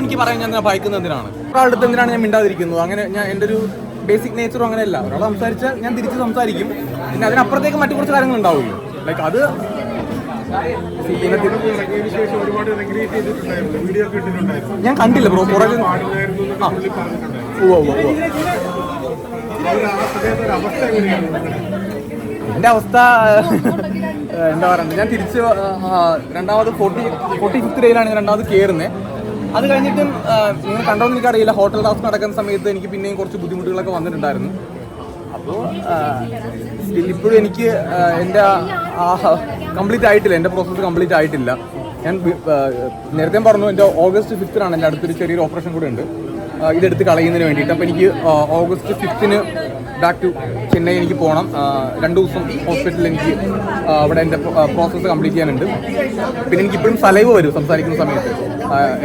എനിക്ക് പറയാൻ ഞാൻ ഭയക്കുന്നത് എന്തിനാണ്? ഒരാളുടെ എന്തിനാണ് ഞാൻ മിണ്ടാതിരിക്കുന്നത് അങ്ങനെ ഞാൻ എന്റെ ഒരു ബേസിക് നേച്ചറും അങ്ങനെയല്ല. ഒരാൾ സംസാരിച്ചാൽ ഞാൻ തിരിച്ച് സംസാരിക്കും. പിന്നെ അതിനപ്പുറത്തേക്ക് മറ്റു കുറച്ച് കാര്യങ്ങൾ ഉണ്ടാവുമല്ലോ. ലൈക്ക് അത് ഞാൻ കണ്ടില്ല ബ്രോ പുറകെ എന്റെ എന്നൊക്കെ ആ. പുള്ളി പറഞ്ഞിട്ടുണ്ടായിരുന്നു ഉവ്വ് ഉവ്വ് ഉവ്വ്. അവർ ആ സമയത്ത് അവസ്ഥ എങ്ങനെയാണ് എന്റെ അവസ്ഥ എന്താ പറയുക ഞാൻ തിരിച്ച് രണ്ടാമത് ഫോർട്ടി ഫോർട്ടി ഫിഫ്ത് ഡേയിലാണ് രണ്ടാമത് കയറുന്നത് അത് കഴിഞ്ഞിട്ടും നിങ്ങൾ കണ്ടോന്ന് എനിക്കറിയില്ല. ഹോട്ടൽ ടാസ്ക് നടക്കുന്ന സമയത്ത് എനിക്ക് പിന്നെയും കുറച്ച് ബുദ്ധിമുട്ടുകളൊക്കെ വന്നിട്ടുണ്ടായിരുന്നു. അപ്പോൾ ഇപ്പോഴും എനിക്ക് എന്റെ ആ കംപ്ലീറ്റ് ആയിട്ടില്ല. എന്റെ പ്രോസസ്സ് കംപ്ലീറ്റ് ആയിട്ടില്ല. ഞാൻ നേരത്തെ പറഞ്ഞു എന്റെ ഓഗസ്റ്റ് ഫിഫ്ത്തിനാണ് എന്റെ അടുത്തൊരു ചെറിയൊരു ഓപ്പറേഷൻ കൂടെ ഉണ്ട്. ഇതെടുത്ത് കളയുന്നതിന് വേണ്ടിയിട്ട്. അപ്പോൾ എനിക്ക് ഓഗസ്റ്റ് ഫിഫ്ത്തിന് ബാക്ക് ടു ചെന്നൈ എനിക്ക് പോകണം രണ്ട് ദിവസം ഹോസ്പിറ്റലിൽ എനിക്ക് അവിടെ എന്റെ പ്രോസസ്സ് കംപ്ലീറ്റ് ചെയ്യാനുണ്ട്. പിന്നെ എനിക്കിപ്പോഴും സലൈവ് വരും സംസാരിക്കുന്ന സമയത്ത്.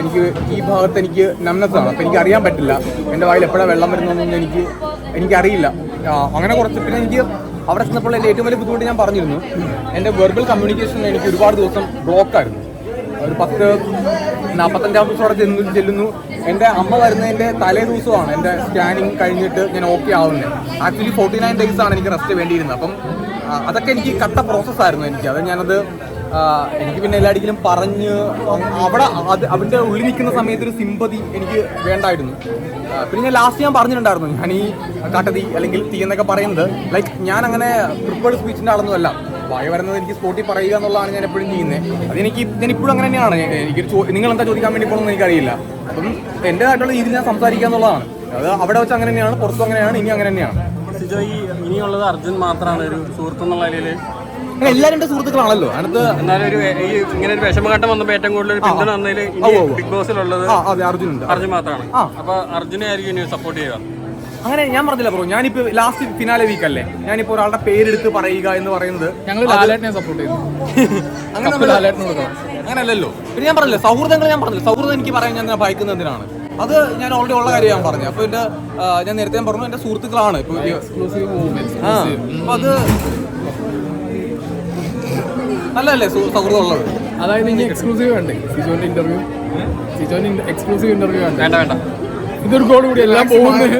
എനിക്ക് ഈ ഭാഗത്ത് എനിക്ക് നമ്നസ് ആണ്. അപ്പോൾ എനിക്ക് അറിയാൻ പറ്റില്ല. എന്റെ വായിൽ എപ്പോഴാണ് വെള്ളം വരുന്നതെന്നൊന്നും എനിക്ക് എനിക്കറിയില്ല. അങ്ങനെ കുറച്ച് പിന്നെ എനിക്ക് അവിടെ ചെന്നപ്പോൾ എന്റെ ഏറ്റവും വലിയ ബുദ്ധിമുട്ട് ഞാൻ പറഞ്ഞിരുന്നു. എന്റെ വെർബൽ കമ്മ്യൂണിക്കേഷൻ എനിക്ക് ഒരുപാട് ദിവസം ബ്ലോക്കായിരുന്നു ഒരു പത്ത് നാൽപ്പത്തഞ്ചാം ദിവസം അവിടെ ചെന്നു ചെല്ലുന്നു. എന്റെ അമ്മ വരുന്നതിന്റെ തലേ ദിവസമാണ് എന്റെ സ്കാനിങ് കഴിഞ്ഞിട്ട് ഞാൻ ഓക്കെ ആവുന്നത്. ആക്ച്വലി ഫോർട്ടി നയൻ ഡേയ്സ് ആണ് എനിക്ക് റെസ്റ്റ് വേണ്ടിയിരുന്നത്. അപ്പം അതൊക്കെ എനിക്ക് കട്ട പ്രോസസ്സായിരുന്നു എനിക്ക്. അത് ഞാനത് എനിക്ക് പിന്നെ എല്ലാടിക്കലും പറഞ്ഞ് അവിടെ അത് അവന്റെ ഉള്ളിൽ നിൽക്കുന്ന സമയത്ത് ഒരു സിമ്പതി എനിക്ക് വേണ്ടായിരുന്നു. പിന്നെ ഞാൻ ലാസ്റ്റ് ഞാൻ പറഞ്ഞിട്ടുണ്ടായിരുന്നു ഞാൻ ഈ കട്ടതി അല്ലെങ്കിൽ തീ എന്നൊക്കെ പറയുന്നത് ലൈക്ക് ഞാൻ അങ്ങനെ പ്രിപ്പേർഡ് സ്പീച്ചിന്റെ ആളൊന്നുമല്ല വായ വരുന്നത് എനിക്ക് സ്പോട്ടിൽ പറയുക എന്നുള്ളതാണ് ഞാൻ എപ്പോഴും ചെയ്യുന്നത് അതെനിക്ക് ഞാൻ ഇപ്പോഴും അങ്ങനെ തന്നെയാണ്. എനിക്ക് നിങ്ങൾ എന്താ ചോദിക്കാൻ വേണ്ടി പോകണമെന്ന് എനിക്കറിയില്ല. അപ്പം എന്റെതായിട്ടുള്ള രീതിയിൽ ഞാൻ സംസാരിക്കുക എന്നുള്ളതാണ്. അത് അവിടെ വെച്ച് അങ്ങനെ തന്നെയാണ് പുറത്തും അങ്ങനെയാണ് ഇനി അങ്ങനെ തന്നെയാണ്. ഇനിയുള്ളത് അർജുൻ മാത്രമാണ് ഒരു സുഹൃത്തു എന്നുള്ള എന്റെ സുഹൃത്തുക്കളാണല്ലോ. അടുത്ത് എന്നാലും ഒരു ഈ ഇങ്ങനെ ഒരു വിഷമഘട്ടം വന്നപ്പോൾ ഏറ്റവും കൂടുതൽ ഒരു പിന്തുണ ഉവ്വ്. ബിഗ് ബോസിലുള്ളത് അർജുൻ ഉണ്ട്. അർജുൻ മാത്രമാണ്. അപ്പൊ അർജുനെ ആയിരിക്കും സപ്പോർട്ട് ചെയ്യുക. അങ്ങനെ ഞാൻ പറഞ്ഞില്ല ബ്രോ ഞാനിപ്പോ ലാസ്റ്റ് ഫിനാലെ വീക്ക് അല്ലേ? ഞാനിപ്പോ ഒരാളുടെ പേരെടുത്ത് പറയുക എന്ന് പറയുന്നത് ഞങ്ങൾ സപ്പോർട്ട് ചെയ്യുന്നു. അങ്ങനെ ലാലേട്ടന് പിന്നെ ഞാൻ പറഞ്ഞില്ല സൗഹൃദങ്ങൾ ഞാൻ പറഞ്ഞില്ല സൗഹൃദം എനിക്ക് പറയാൻ ഞാൻ ഭയക്കുന്നത് എന്തിനാണ്? അത് ഞാൻ ഓൾറെഡി ഉള്ള കാര്യം ഞാൻ പറഞ്ഞു. അപ്പൊ എന്റെ ഞാൻ നേരത്തെ ഞാൻ പറഞ്ഞു എന്റെ സുഹൃത്തുക്കളാണ്. ഇപ്പൊ അത് നല്ലതല്ലേ സൗഹൃദമുള്ളത്? അതായത് ഇനി എക്സ്ക്ലൂസീവ് വേണ്ടേ? സിജോന്റെ ഇന്റർവ്യൂ സിജോന്റെ എക്സ്ക്ലൂസീവ് ഇന്റർവ്യൂ വേണ്ട? വേണ്ട വേണ്ട. ഇതൊരു കൂടി എല്ലാം പോകുന്നത്.